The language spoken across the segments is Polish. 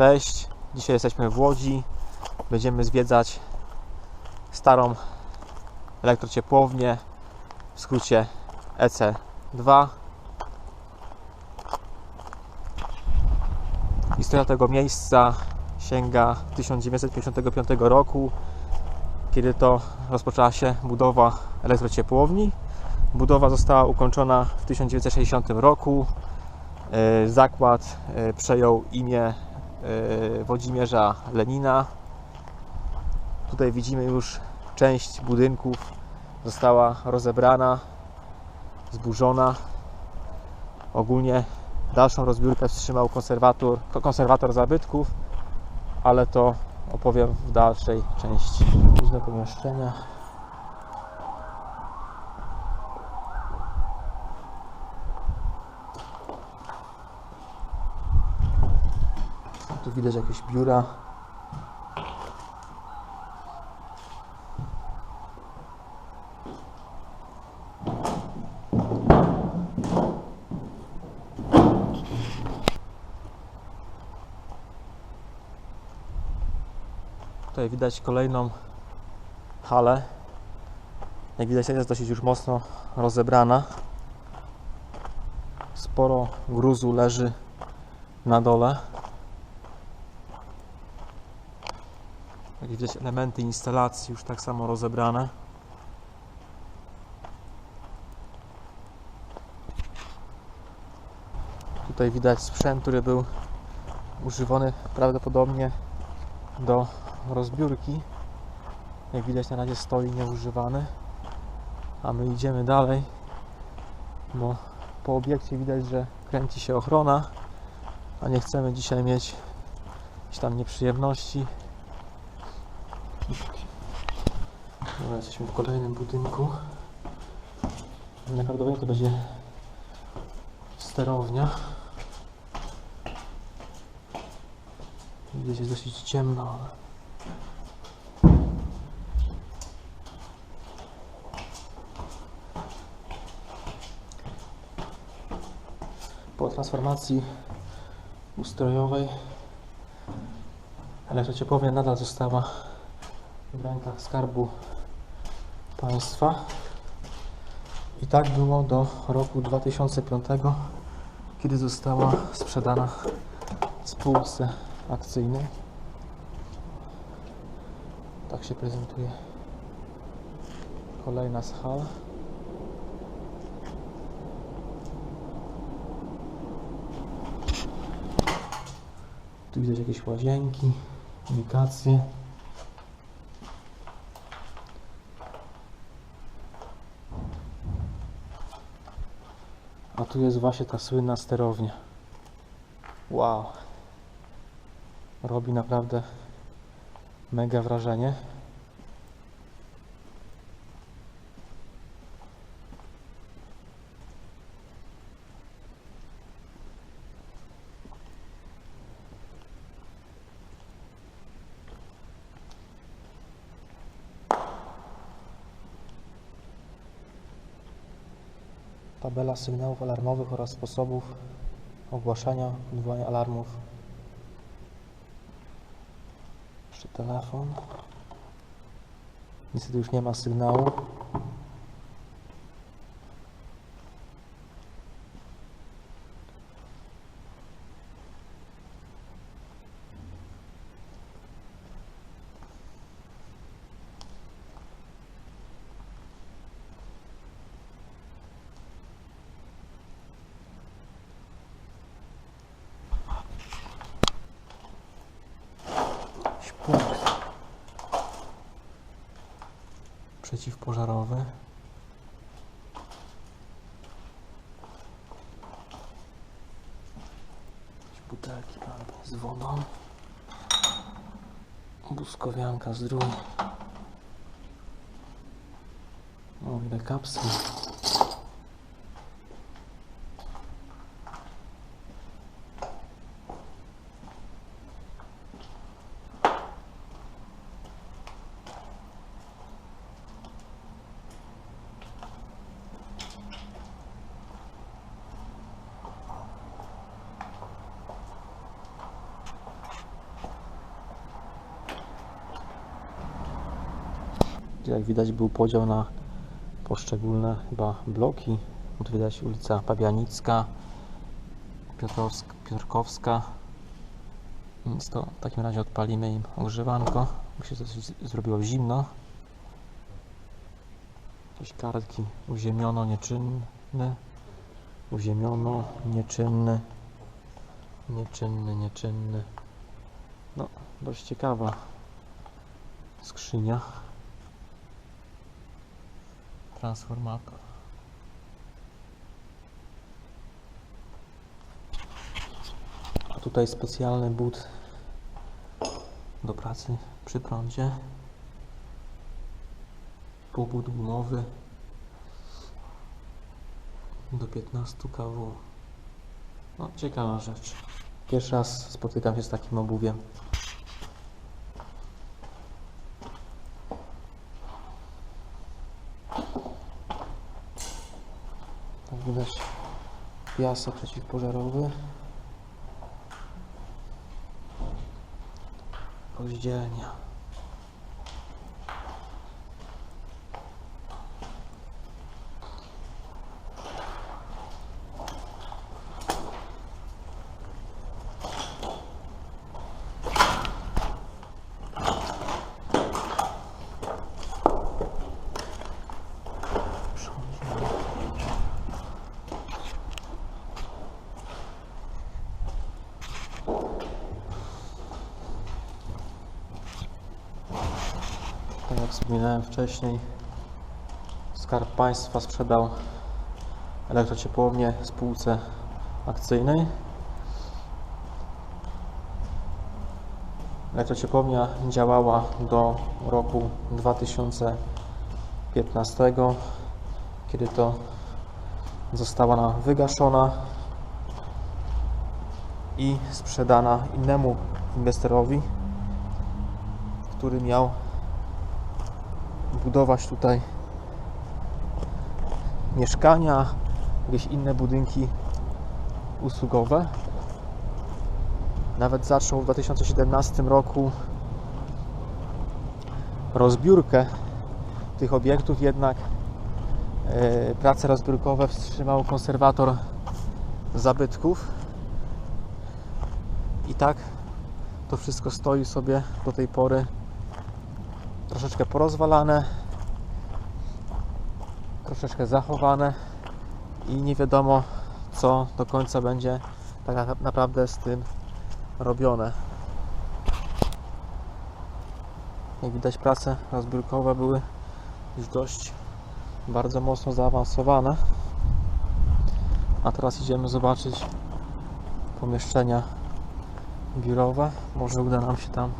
Cześć, dzisiaj jesteśmy w Łodzi. Będziemy zwiedzać starą elektrociepłownię, w skrócie EC2. Historia tego miejsca sięga 1955 roku, kiedy to rozpoczęła się budowa elektrociepłowni. Budowa została ukończona w 1960 roku. E, Zakład e, przejął imię Włodzimierza Lenina. Tutaj widzimy już część budynków została rozebrana, zburzona. Ogólnie dalszą rozbiórkę wstrzymał konserwator, konserwator zabytków, ale to opowiem w dalszej części. Różne pomieszczenia. Tu widać jakieś biura. Tutaj widać kolejną halę. Jak widać jest dosyć już mocno rozebrana. Sporo gruzu leży na dole. Widać elementy instalacji już tak samo rozebrane. Tutaj widać sprzęt, który był używany prawdopodobnie do rozbiórki. Jak widać na razie stoi nieużywany. A my idziemy dalej, bo po obiekcie widać, że kręci się ochrona, a nie chcemy dzisiaj mieć jakichś tam nieprzyjemności. Dobra, jesteśmy w kolejnym budynku. Najprawdopodobniej to będzie sterownia. Gdzieś jest dosyć ciemno. Po transformacji ustrojowej elektrociepłownia nadal została w rękach Skarbu Państwa. I tak było do roku 2005, kiedy została sprzedana spółce akcyjnej. Tak się prezentuje kolejna z hal. Tu widać jakieś łazienki, ubikacje. Tu jest właśnie ta słynna sterownia. Wow. Robi naprawdę mega wrażenie. Tabela sygnałów alarmowych oraz sposobów ogłaszania, odwołania alarmów. Jeszcze telefon. Niestety już nie ma sygnału. Jakiś punkt przeciwpożarowy. Butelki tam z wodą. Buskowianka z drugiej. O, ile kapsli. Gdzie jak widać był podział na poszczególne chyba bloki. Tu widać ulica Pabianicka, Piotrowsk, Piotrkowska. Więc to w takim razie odpalimy im ogrzewanko, bo się zrobiło zimno. Jakieś kartki uziemiono, nieczynne. Uziemiono, nieczynny. Nieczynny, nieczynny. No, dość ciekawa skrzynia. Transformator. A tutaj specjalny but do pracy przy prądzie. Pobud gumowy do 15 kW. No, ciekawa rzecz. Pierwszy raz spotykam się z takim obuwiem. Tak widać piasek przeciwpożarowy. Rozdzielnia. Jak wspominałem wcześniej, Skarb Państwa sprzedał elektrociepłownię spółce akcyjnej. Elektrociepłownia działała do roku 2015, kiedy to została ona wygaszona i sprzedana innemu inwestorowi, który miał budować tutaj mieszkania, jakieś inne budynki usługowe. Nawet zaczął w 2017 roku rozbiórkę tych obiektów, jednak e, prace rozbiórkowe wstrzymał konserwator zabytków. I tak to wszystko stoi sobie do tej pory troszeczkę porozwalane, troszeczkę zachowane i nie wiadomo co do końca będzie tak na- naprawdę z tym robione. Jak widać prace rozbiórkowe były już dość bardzo mocno zaawansowane. A teraz idziemy zobaczyć pomieszczenia biurowe. Może uda nam się tam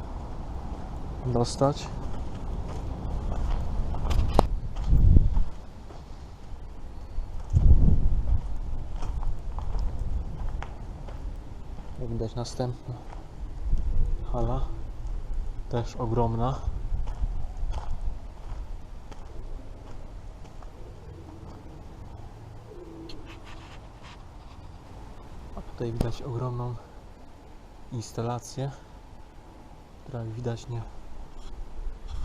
dostać. Następna hala, też ogromna. A tutaj widać ogromną instalację, która jak widać nie,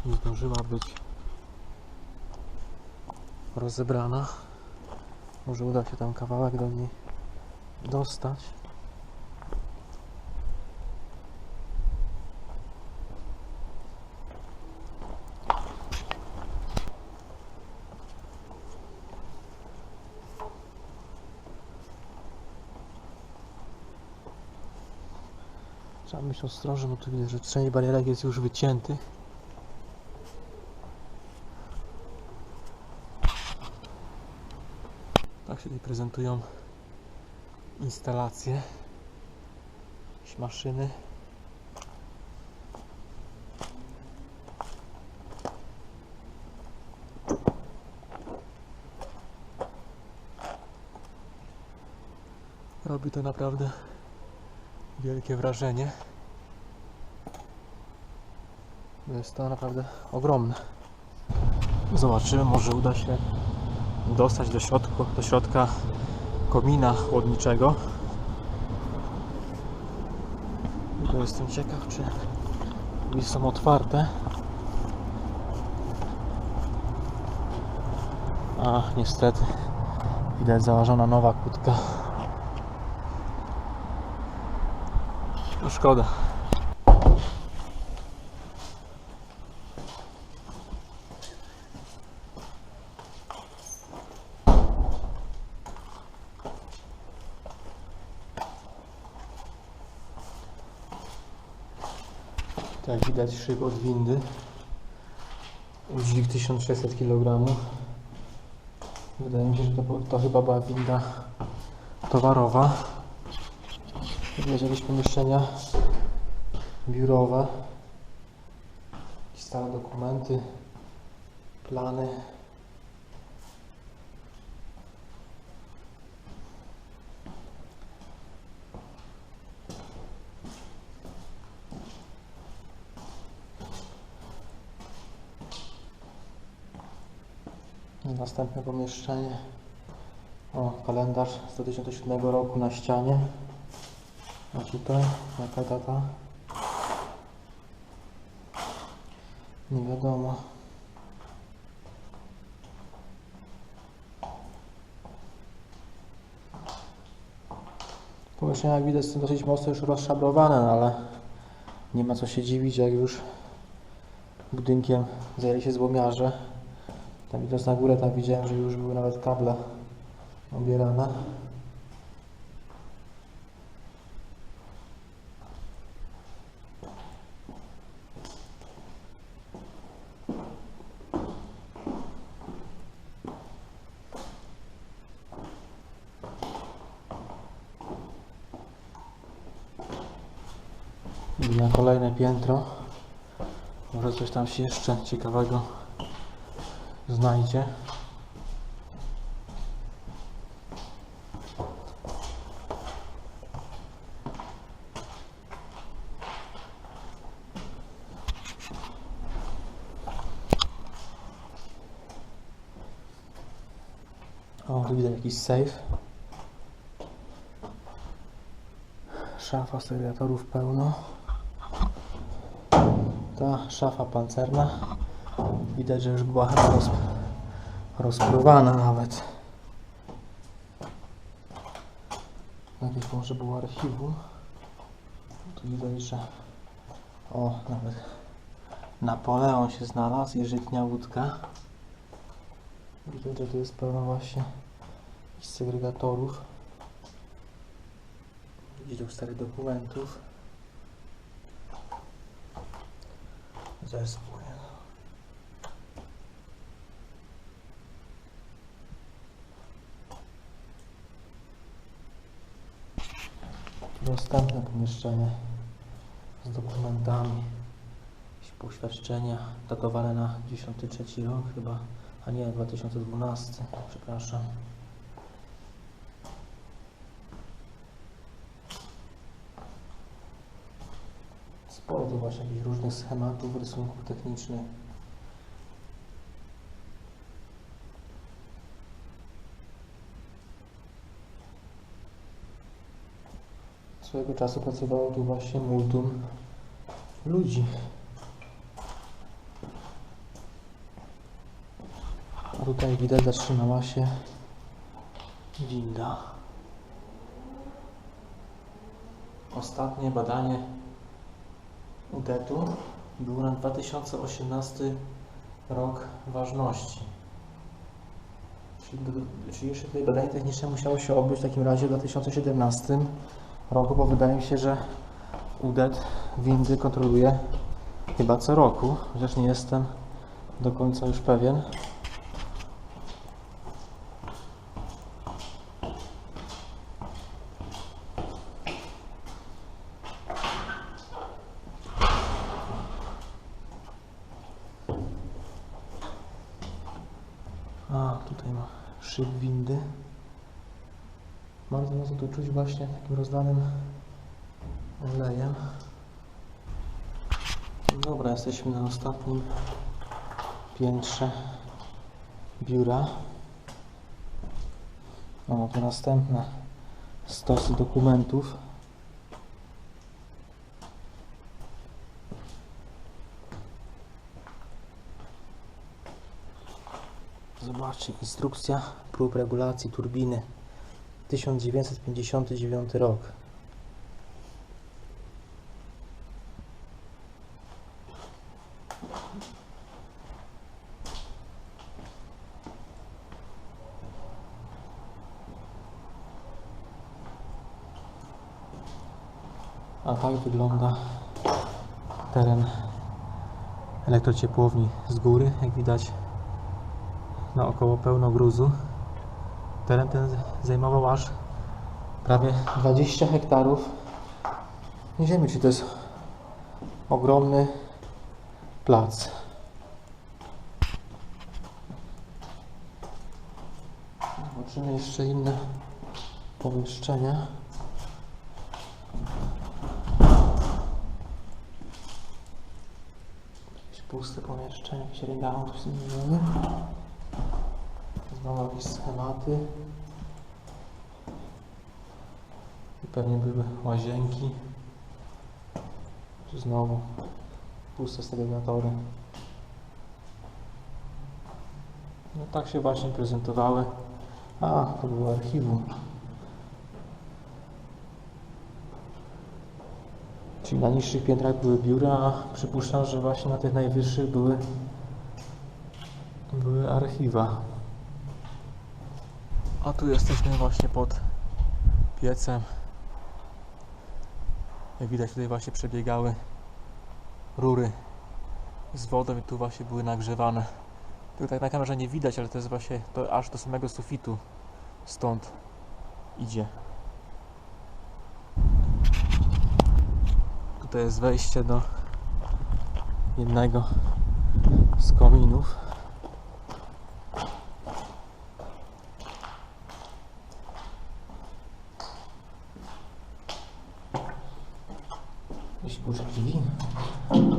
nie zdążyła być rozebrana. Może uda się tam kawałek do niej dostać. Trzeba być ostrożny, bo tu widać, że część barierek jest już wycięty. Tak się tutaj prezentują instalacje, jakieś maszyny. Robi to naprawdę wielkie wrażenie. Jest to naprawdę ogromne. Zobaczymy, może uda się dostać do, środku, do środka komina chłodniczego. Tylko jestem ciekaw, czy drzwi są otwarte. A niestety widać założona nowa kłódka. No szkoda. Tak widać szyb od windy. Udźwig 1600 kg. Wydaje mi się, że to, to chyba była winda towarowa. Jakieś pomieszczenia biurowe. Stare dokumenty, plany. Następne pomieszczenie. O, kalendarz z 2007 roku na ścianie. A tutaj jaka data? Nie wiadomo. Pomieszczenia jak widać są dosyć mocno już rozszabrowane, no ale nie ma co się dziwić, jak już budynkiem zajęli się złomiarze. Tam idąc na górę, tam widziałem, że już były nawet kable obierane. Na kolejne piętro. Może coś tam się jeszcze ciekawego znajdzie. O, tu widać jakiś safe. Szafa segregatorów pełno. Ta szafa pancerna. Widać, że już była chyba roz, rozpływana nawet. Jakieś może było archiwum. Tu widać, że o, nawet Napoleon się znalazł i żytnia łódka. Widać, że tu jest pełno właśnie segregatorów. Widzieć starych dokumentów. Zespół. Następne pomieszczenie z dokumentami, jakieś poświadczenia datowane na 93 rok chyba, a nie 2012, przepraszam. Jakichś różnych schematów, rysunków technicznych. Swojego czasu pracowało tu właśnie multum ludzi. A tutaj widać zatrzymała się winda. Ostatnie badanie UDET-u było na 2018 rok ważności. Czyli, do, czyli jeszcze tutaj badanie techniczne musiało się odbyć w takim razie w 2017 roku, bo wydaje mi się, że UDET windy kontroluje chyba co roku, chociaż nie jestem do końca już pewien. A, tutaj ma szyb windy. Bardzo mocno tu czuć właśnie takim rozlanym olejem. Dobra, jesteśmy na ostatnim piętrze biura. O, to następne stosy dokumentów. Zobaczcie, instrukcja prób regulacji turbiny. 1959 rok. A tak wygląda teren elektrociepłowni z góry. Jak widać naokoło pełno gruzu. Teren ten zajmował aż prawie 20 hektarów ziemi, czyli to jest ogromny plac. Zobaczymy jeszcze inne pomieszczenia. Jakieś puste pomieszczenie, jakieś regał tu zmieniony. Znowu jakieś schematy. I pewnie były łazienki. Tu znowu puste sterygatory. No tak się właśnie prezentowały. A, to było archiwum. Czyli na niższych piętrach były biura, a przypuszczam, że właśnie na tych najwyższych były, były archiwa. A tu jesteśmy właśnie pod piecem. Jak widać tutaj właśnie przebiegały rury z wodą i tu właśnie były nagrzewane. Tutaj na kamerze nie widać, ale to jest właśnie to aż do samego sufitu stąd idzie. Tutaj jest wejście do jednego z kominów. Drzwi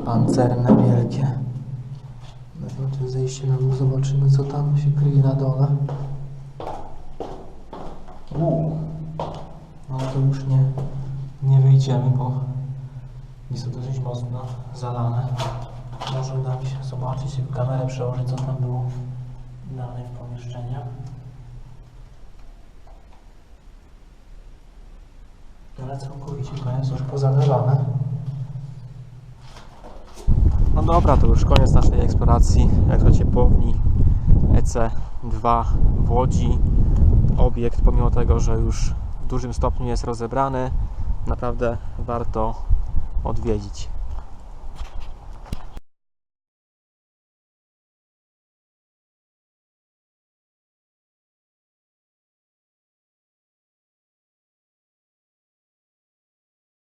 pancerne, wielkie. Na zejście na dół zobaczymy co tam się kryje na dole. Uuu. No to już nie, nie wyjdziemy, bo jest to dosyć mocno zalane. Może uda mi się zobaczyć, kamerę przełożyć, co tam było dalej w pomieszczeniach. Ale całkowicie to jest już pozalewane. No dobra, to już koniec naszej eksploracji elektrociepłowni EC2 w Łodzi. Obiekt, pomimo tego, że już w dużym stopniu jest rozebrany, naprawdę warto odwiedzić.